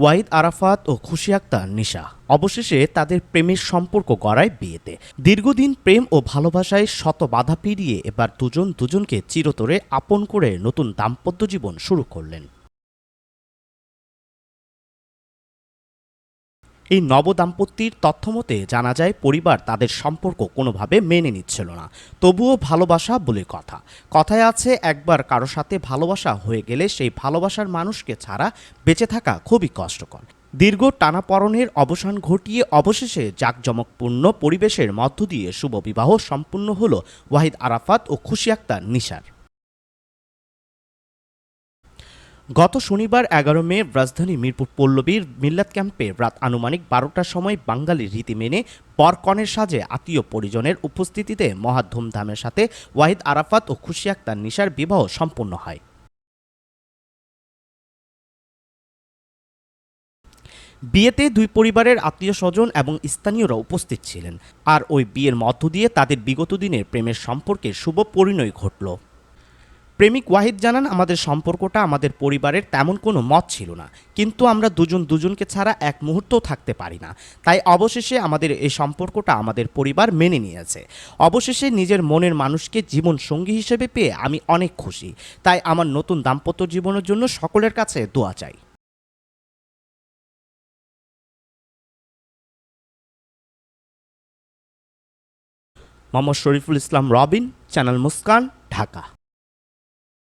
ওয়াহিদ আরাফাত ও খুশি আক্তার নিশা। অবশেষে তাদের প্রেমের সম্পর্ক গড়ায় বিয়েতে। দীর্ঘদিন প্রেম ও ভালোবাসায় শত বাধা পেরিয়ে এবার দুজন দুজনকে চিরতরে আপন করে নতুন দাম্পত্য জীবন শুরু করলেন। এই নবদাম্পত্যির তথ্যমতে জানা যায়, পরিবার তাদের সম্পর্ক কোনোভাবে মেনে নিচ্ছিল না। তবুও ভালোবাসা বলে কথা। কথায় আছে, একবার কারও সাথে ভালোবাসা হয়ে গেলে সেই ভালোবাসার মানুষকে ছাড়া বেঁচে থাকা খুবই কষ্টকর। দীর্ঘ টানাপড়নের অবসান ঘটিয়ে অবশেষে জাঁকজমকপূর্ণ পরিবেশের মধ্য দিয়ে শুভ বিবাহ সম্পূর্ণ হল ওয়াহিদ আরাফাত ও খুশি আক্তার নিশার। গত শনিবার এগারো মে রাজধানী মিরপুর পল্লবীর মিল্লাত ক্যাম্পে রাত আনুমানিক বারোটার সময় বাঙালির রীতি মেনে পরকনের সাজে আত্মীয় পরিজনের উপস্থিতিতে মহা ধুমধামের সাথে ওয়াহিদ আরাফাত ও খুশি আক্তার নিশার বিবাহ সম্পন্ন হয়। বিয়েতে দুই পরিবারের আত্মীয় স্বজন এবং স্থানীয়রা উপস্থিত ছিলেন। আর ওই বিয়ের মধ্য দিয়ে তাদের বিগত দিনের প্রেমের সম্পর্কে শুভ পরিণয় ঘটল। প্রেমিক ওয়াহিদ জানান, আমাদের সম্পর্কটা আমাদের পরিবারের তেমন কোনো মত ছিল না। কিন্তু আমরা দুজন দুজনকে ছাড়া এক মুহূর্তও থাকতে পারি না। তাই অবশেষে আমাদের এই সম্পর্কটা আমাদের পরিবার মেনে নিয়েছে। অবশেষে নিজের মনের মানুষকে জীবন সঙ্গী হিসেবে পেয়ে আমি অনেক খুশি। তাই আমার নতুন দাম্পত্য জীবনের জন্য সকলের কাছে দোয়া চাই। মোহাম্মদ শরীফুল ইসলাম রবিন, চ্যানেল মুস্কান, ঢাকা।